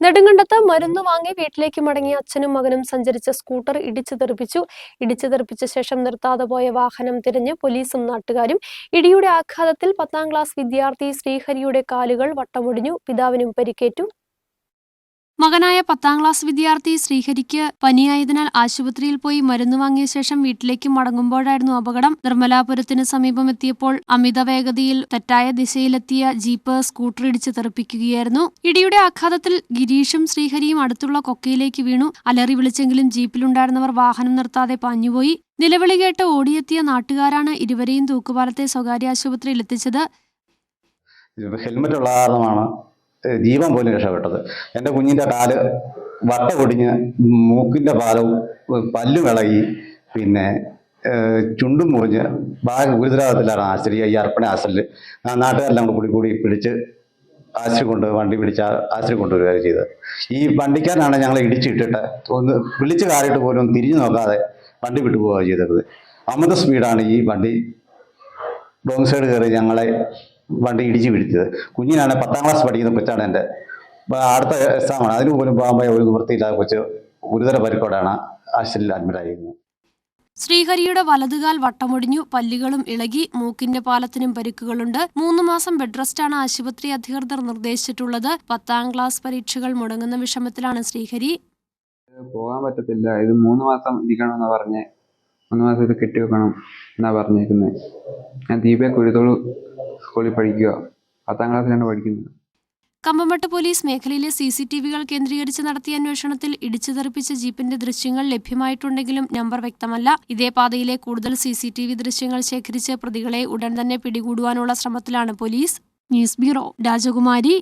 നെടുങ്കണ്ടത്ത് മരുന്ന് വാങ്ങി വീട്ടിലേക്ക് മടങ്ങിയ അച്ഛനും മകനും സഞ്ചരിച്ച സ്കൂട്ടർ ഇടിച്ചു തെറിപ്പിച്ചു ഇടിച്ചു തെറിപ്പിച്ച ശേഷം നിർത്താതെ പോയ വാഹനം തിരഞ്ഞ് പോലീസും നാട്ടുകാരും ഇടിയുടെ ആഘാതത്തിൽ പത്താം ക്ലാസ് വിദ്യാർത്ഥി ശ്രീഹരിയുടെ കാലുകൾ വട്ടമൊടിഞ്ഞു. പിതാവിനും പരിക്കേറ്റു. മകനായ പത്താം ക്ലാസ് വിദ്യാർത്ഥി ശ്രീഹരിക്ക് പനിയായതിനാൽ ആശുപത്രിയിൽ പോയി മരുന്ന് വാങ്ങിയ ശേഷം വീട്ടിലേക്ക് മടങ്ങുമ്പോഴായിരുന്നു അപകടം. നിർമ്മലാപുരത്തിന് സമീപമെത്തിയപ്പോൾ അമിത വേഗതയിൽ തെറ്റായ ദിശയിലെത്തിയ ജീപ്പ് സ്കൂട്ടർ ഇടിച്ച് തെറിപ്പിക്കുകയായിരുന്നു. ഇടിയുടെ ആഘാതത്തിൽ ഗിരീഷും ശ്രീഹരിയും അടുത്തുള്ള കൊക്കയിലേക്ക് വീണു. അലറി വിളിച്ചെങ്കിലും ജീപ്പിലുണ്ടായിരുന്നവർ വാഹനം നിർത്താതെ പാഞ്ഞുപോയി. നിലവിളി കേട്ട് ഓടിയെത്തിയ നാട്ടുകാരാണ് ഇരുവരെയും തൂക്കുപാലത്തെ സ്വകാര്യ ആശുപത്രിയിൽ എത്തിച്ചത്. ഹെൽമറ്റ് ഉള്ള കാരണമാണ് ജീവൻ പോലും രക്ഷപ്പെട്ടത്. എന്റെ കുഞ്ഞിന്റെ കാൽ വട്ട പൊടിഞ്ഞ് മൂക്കിന്റെ പാലവും പല്ലും ഇളകി പിന്നെ ചുണ്ടും മുറിഞ്ഞ് ബാഗ് ഗുരുതരാകത്തിലാണ് ആശുപത്രി ഈ അർപ്പണ ആശുപത്രിയിൽ. നാട്ടുകാരെല്ലാം കൂടി കൂടി പിടിച്ച് ആശുപത്രി കൊണ്ട് വണ്ടി പിടിച്ച ആശുപത്രി കൊണ്ടുവരികയാണ് ചെയ്തത്. ഈ വണ്ടിക്കാരനാണ് ഞങ്ങളെ ഇടിച്ചിട്ടിട്ട് ഒന്ന് വിളിച്ച് കാറിയിട്ട് പോലും തിരിഞ്ഞു നോക്കാതെ വണ്ടി വിട്ടു പോവുകയാണ് ചെയ്തത്. അമിത സ്പീഡാണ് ഈ വണ്ടി. റോങ് സൈഡ് കയറി ഞങ്ങളെ വണ്ടി ഇടിച്ച് പിടിച്ചത്. കുഞ്ഞിനാണ് പത്താം ക്ലാസ് പഠിക്കുന്ന കൊച്ചാണ് എന്റെ. അപ്പൊ അടുത്ത എക്സാമാണ് അതിന് പോലും പോകുമ്പോൾ ഒരു നിവൃത്തിയില്ലാതെ കൊച്ച് ഗുരുതര പരിക്കോടാണ് ആശുപത്രിയിൽ അഡ്മിറ്റ് ആയിരിക്കുന്നത്. ശ്രീഹരിയുടെ വലതുകാൽ വട്ടമൊടിഞ്ഞു പല്ലുകളും ഇളകി മൂക്കിന്റെ പാലത്തിനും പരിക്കുകളുണ്ട്. മൂന്ന് മാസം ബെഡ് റെസ്റ്റാണ് ആശുപത്രി അധികൃതർ നിർദ്ദേശിച്ചിട്ടുള്ളത്. പത്താം ക്ലാസ് പരീക്ഷകൾ മുടങ്ങുന്ന വിഷമത്തിലാണ് ശ്രീഹരി. പോകാൻ പറ്റത്തില്ല. ഇത് മൂന്ന് മാസം ഇരിക്കണം എന്ന് പറഞ്ഞേ. മൂന്ന് മാസം ഇത് കെട്ടിവെക്കണം എന്നാ പറഞ്ഞേക്കുന്നത് ഞാൻ ദീപയെ കുരുത്തോളു സ്കൂളിൽ പഠിക്കുക. പത്താം ക്ലാസ്സിലാണ് പഠിക്കുന്നത്. കമ്പമട്ട് പോലീസ് മേഖലയിലെ സി സി ടി വികൾ കേന്ദ്രീകരിച്ച് നടത്തിയ അന്വേഷണത്തിൽ ഇടിച്ചു തെറിപ്പിച്ച ജീപ്പിന്റെ ദൃശ്യങ്ങൾ ലഭ്യമായിട്ടുണ്ടെങ്കിലും നമ്പർ വ്യക്തമല്ല. ഇതേ പാതയിലെ കൂടുതൽ സി സി ടി വി ദൃശ്യങ്ങൾ ശേഖരിച്ച് പ്രതികളെ ഉടൻ തന്നെ പിടികൂടുവാനുള്ള ശ്രമത്തിലാണ് പോലീസ്. ന്യൂസ് ബ്യൂറോ രാജകുമാരി